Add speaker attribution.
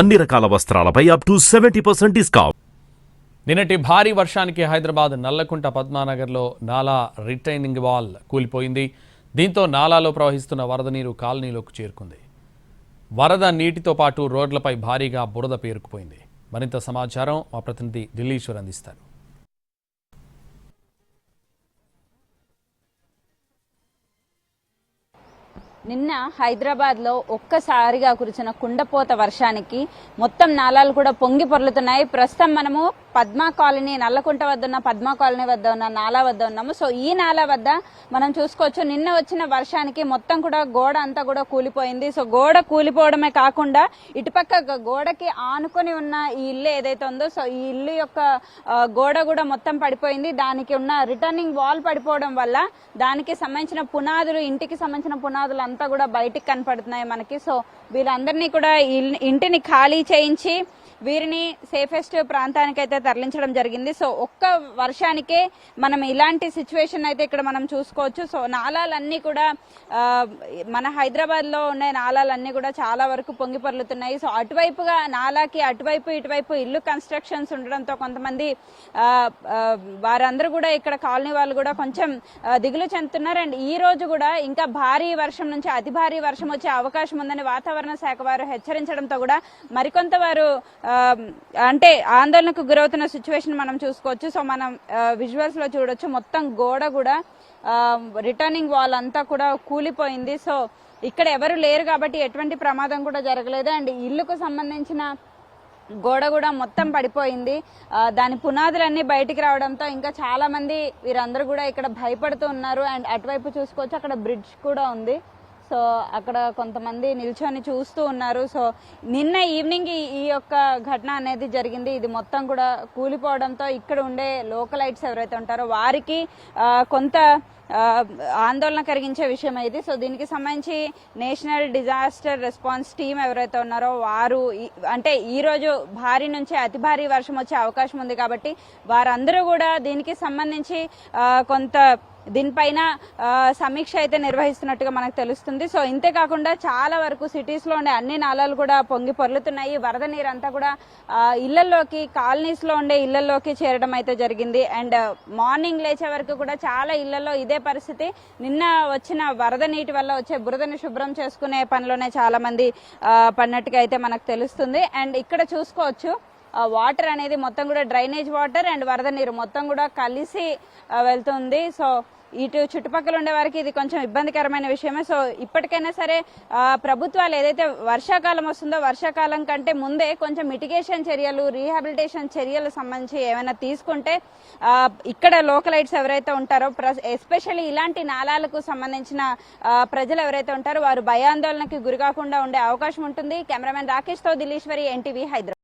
Speaker 1: అన్ని రకాల వస్త్రాలపై up to seventy percent discount
Speaker 2: నిన్నటి భారీ వర్షానికి హైదరాబాద్ నల్లకుంట పద్మానగర్లో నాలా రిటైనింగ్ వాల్ కూలిపోయింది. దీంతో నాలాలో ప్రవహిస్తున్న వరద నీరు కాలనీలోకి చేరుకుంది. వరద నీటితో పాటు రోడ్లపై భారీగా బురద పేరుకుపోయింది. మరింత సమాచారం మా ప్రతినిధి ఢిల్లీశ్వర్ అందిస్తారు.
Speaker 3: నిన్న హైదరాబాద్లో ఒక్కసారిగా కురిసిన కుండపోత వర్షానికి మొత్తం నాలాలు కూడా పొంగి పొర్లుతున్నాయి. ప్రస్తుతం మనము పద్మా కాలనీ నల్లకుంట వద్ద ఉన్న పద్మా కాలనీ వద్ద ఉన్న నాలా వద్ద ఉన్నాము. సో ఈ నాలా వద్ద మనం చూసుకోవచ్చు నిన్న వచ్చిన వర్షానికి మొత్తం కూడా గోడ అంతా కూడా కూలిపోయింది. సో గోడ కూలిపోవడమే కాకుండా ఇటుపక్క గోడకి ఆనుకొని ఉన్న ఈ ఇల్లు ఏదైతే ఉందో సో ఈ ఇల్లు యొక్క గోడ కూడా మొత్తం పడిపోయింది. దానికి ఉన్న రిటర్నింగ్ వాల్ పడిపోవడం వల్ల దానికి సంబంధించిన పునాదులు ఇంటికి సంబంధించిన పునాదులు అంతా కూడా బయటికి కనపడుతున్నాయి మనకి. సో వీళ్ళందరినీ కూడా ఇంటిని ఖాళీ చేయించి వీరిని సేఫెస్ట్ ప్రాంతానికి అయితే తరలించడం జరిగింది. సో ఒక్క వర్షానికే మనం ఇలాంటి సిచ్యువేషన్ అయితే ఇక్కడ మనం చూసుకోవచ్చు. సో నాలాలన్నీ కూడా మన హైదరాబాద్లో ఉండే ఉన్న నాలాలన్నీ కూడా చాలా వరకు పొంగి పొర్లుతున్నాయి. సో అటువైపుగా నాలాకి అటువైపు ఇటువైపు ఇల్లు కన్స్ట్రక్షన్స్ ఉండడంతో కొంతమంది వారందరూ కూడా ఇక్కడ కాలనీ వాళ్ళు కూడా కొంచెం దిగులు చెందుతున్నారు. అండ్ ఈ రోజు కూడా ఇంకా భారీ వర్షం నుంచి అతి భారీ వర్షం వచ్చే అవకాశం ఉందని వాతావరణ శాఖ వారు హెచ్చరించడంతో కూడా మరికొంత వారు అంటే ఆందోళనకు గురవుతున్న సిచ్యువేషన్ మనం చూసుకోవచ్చు. సో మనం విజువల్స్లో చూడొచ్చు. మొత్తం గోడ కూడా రిటర్నింగ్ వాల్ అంతా కూడా కూలిపోయింది. సో ఇక్కడ ఎవరు లేరు కాబట్టి ఎటువంటి ప్రమాదం కూడా జరగలేదు. అండ్ ఇల్లుకు సంబంధించిన గోడ కూడా మొత్తం పడిపోయింది. దాని పునాదులన్నీ బయటికి రావడంతో ఇంకా చాలా మంది వీరందరూ కూడా ఇక్కడ భయపడుతూ ఉన్నారు. అండ్ అటువైపు చూసుకోవచ్చు అక్కడ బ్రిడ్జ్ కూడా ఉంది. సో అక్కడ కొంతమంది నిల్చొని చూస్తూ ఉన్నారు. సో నిన్న ఈవినింగ్ ఈ- యొక్క ఘటన అనేది జరిగింది. ఇది మొత్తం కూడా కూలిపోవడంతో ఇక్కడ ఉండే లోకలైట్స్ ఎవరైతే ఉంటారో వారికి కొంత ఆందోళన కలిగించే విషయం ఇది. సో దీనికి సంబంధించి నేషనల్ డిజాస్టర్ రెస్పాన్స్ టీం ఎవరైతే ఉన్నారో వారు అంటే ఈ రోజు భారీ నుంచి అతి భారీ వర్షం వచ్చే అవకాశం ఉంది కాబట్టి వారందరూ కూడా దీనికి సంబంధించి కొంత దీనిపైన సమీక్ష అయితే నిర్వహిస్తున్నట్టుగా మనకు తెలుస్తుంది. సో ఇంతే కాకుండా చాలా వరకు సిటీస్లో ఉండే అన్ని నాలాలు కూడా పొంగి పొర్లుతున్నాయి. వరద నీరు అంతా కూడా ఇళ్ళలోకి కాలనీస్లో ఉండే ఇళ్ళలోకి చేరడం అయితే జరిగింది. అండ్ మార్నింగ్ లేచే వరకు కూడా చాలా ఇళ్ళలో ఇదే పరిస్థితి. నిన్న వచ్చిన వరద నీటి వల్ల వచ్చే బురదని శుభ్రం చేసుకునే పనిలోనే చాలా మంది పడినట్టుగా అయితే మనకు తెలుస్తుంది. అండ్ ఇక్కడ చూసుకోవచ్చు వాటర్ అనేది మొత్తం కూడా డ్రైనేజ్ వాటర్ అండ్ వరద నీరు మొత్తం కూడా కలిసి వెళ్తుంది. సో ఇటు చుట్టుపక్కల ఉండే వారికి ఇది కొంచెం ఇబ్బందికరమైన విషయమే. సో ఇప్పటికైనా సరే ప్రభుత్వాలు ఏదైతే వర్షాకాలం వస్తుందో వర్షాకాలం కంటే ముందే కొంచెం మిటిగేషన్ చర్యలు రీహాబిలిటేషన్ చర్యలు సంబంధించి ఏమైనా తీసుకుంటే ఇక్కడ లోకలైట్స్ ఎవరైతే ఉంటారో ఎస్పెషల్లీ ఇలాంటి నాలాలకు సంబంధించిన ప్రజలు ఎవరైతే ఉంటారో వారు భయాందోళనకి గురికాకుండా ఉండే అవకాశం ఉంటుంది. కెమెరామెన్ రాకేష్తో దిలీశ్వరి ఎన్టీవీ హైదరాబాద్.